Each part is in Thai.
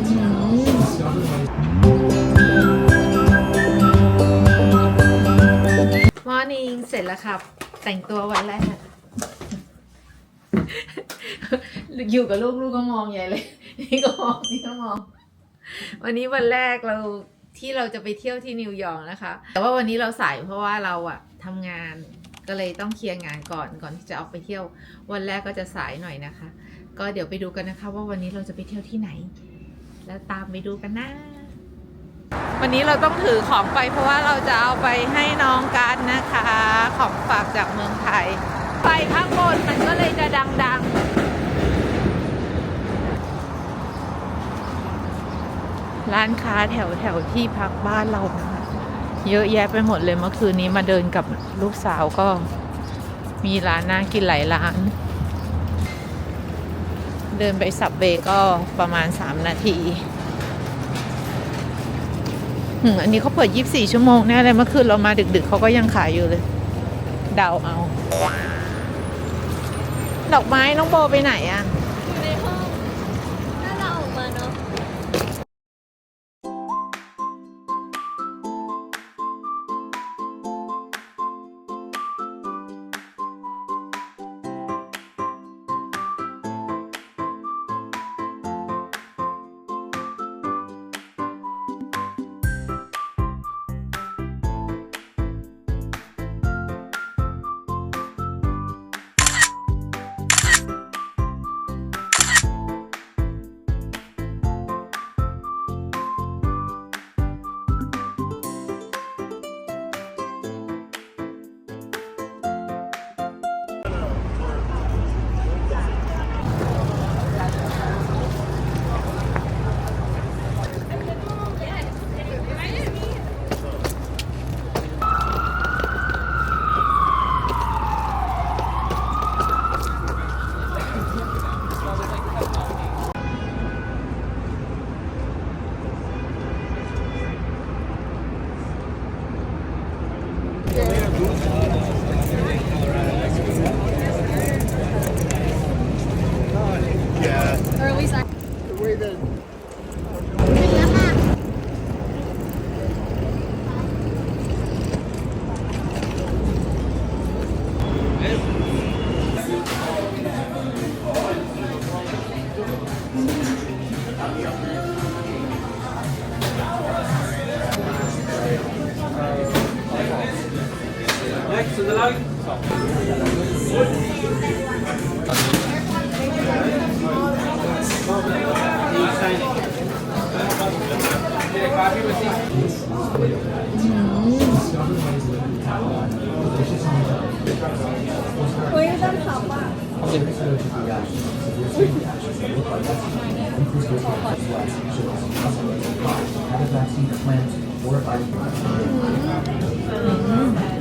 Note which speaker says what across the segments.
Speaker 1: มอร์นิ่งเสร็จแล้วครับ แต่งตัววันแรก อยู่กับลูกลูกก็มองใหญ่เลย นี่ก็มองนี่ก็มอง วันนี้วันแรกเราที่เราจะไปเที่ยวที่นิวยอร์กนะคะ แต่ว่าวันนี้เราสายเพราะว่าเราอะทำงานก็เลยต้องเคลียร์งานก่อนก่อนที่จะออกไปเที่ยว วันแรกก็จะสายหน่อยนะคะ ก็เดี๋ยวไปดูกันนะคะ ว่าวันนี้เราจะไปเที่ยวที่ไหน แล้วตามไปดูกันนะ วันนี้เราต้องถือของไปเพราะว่าเราจะเอาไปให้น้องกันนะคะ ของฝากจากเมืองไทย ไปข้างบนมันก็เลยจะดังๆ ร้านค้าแถวแถวที่พักบ้านเรานะคะเยอะแยะไปหมดเลยเมื่อคืนนี้มาเดินกับลูกสาวก็มีร้านน่ากินหลายร้าน เดินไปสับเวก็ประมาณ 3 นาทีอันนี้เขาเปิด 24 ชั่วโมงแน่เลยเมื่อคืนเรามาดึกๆเขาก็ยังขายอยู่เลย เดาเอา ดอกไม้น้องโบไปไหนอะ
Speaker 2: Next to the line. เฮ้ยด้านขับอะส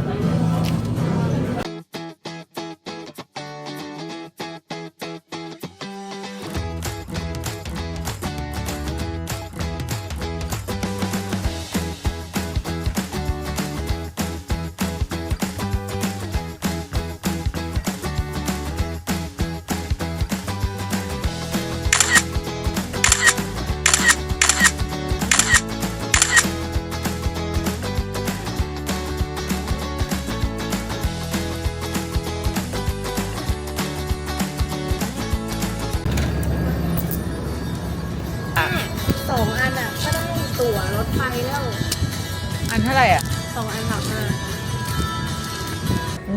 Speaker 2: อัน
Speaker 1: เท่าไหร่อะ
Speaker 2: สองอันสามห้า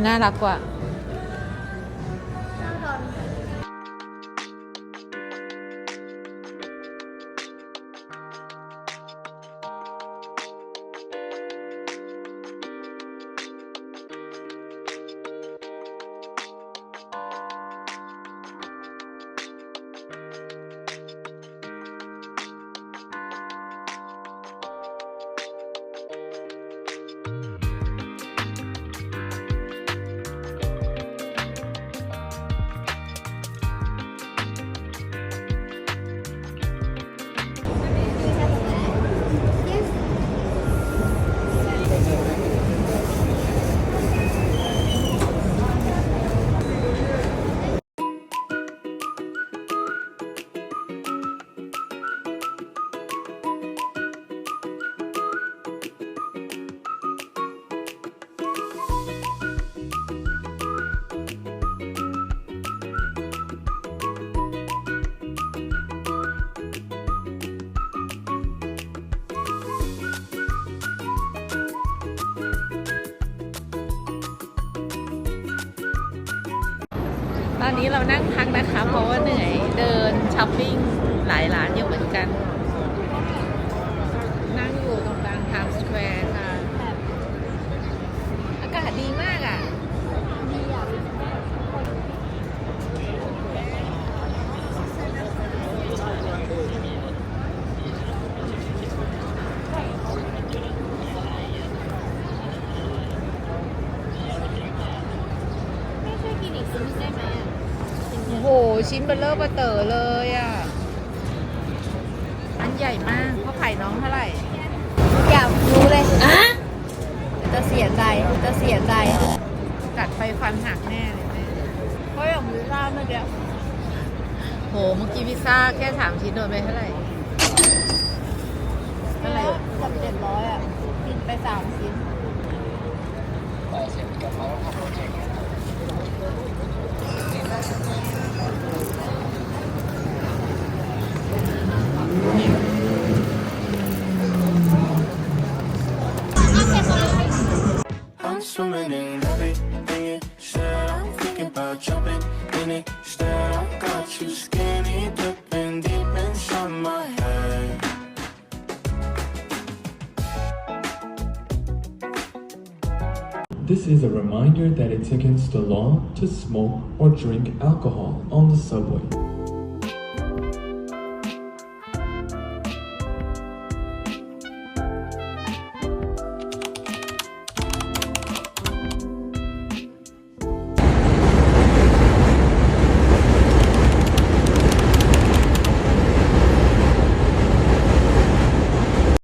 Speaker 1: น่ารักกว่า ตอนนี้เรานั่งพักนะคะ เพราะว่าเหนื่อยเดินช้อปปิ้งหลายร้านอยู่เหมือนกัน นั่งอยู่ตรงกลางไทม์สแควร์ค่ะ อากาศดีมากอะ
Speaker 2: ไม่ช่วยกินอีกชิ้นได้ไหมอะ
Speaker 1: โอ้โห ชิ้นเบลเลอร์เบอร์เต๋อเลยอะ อันใหญ่มากเพราะไข่น้องเท่าไหร่
Speaker 2: อยากรู้เลยอะจะเสียใจจะเสียใจ
Speaker 1: กัดไปฟันหักแน่เลยแม่
Speaker 2: เพราะอย่างวิซ่าเมื่อกี้
Speaker 1: โห เมื่อกี้พิซซ่าแค่สามชิ้นโดนไปเท่าไหร่
Speaker 2: เท่าไหร่เกือบเจ็ดร้อยอะกินไปสามชิ้น
Speaker 3: swimming in everything you said. I'm thinking about jumping in it. I got you skinny dipping deep inside my head.
Speaker 4: This is a reminder that it's against the law to smoke or drink alcohol on the subway.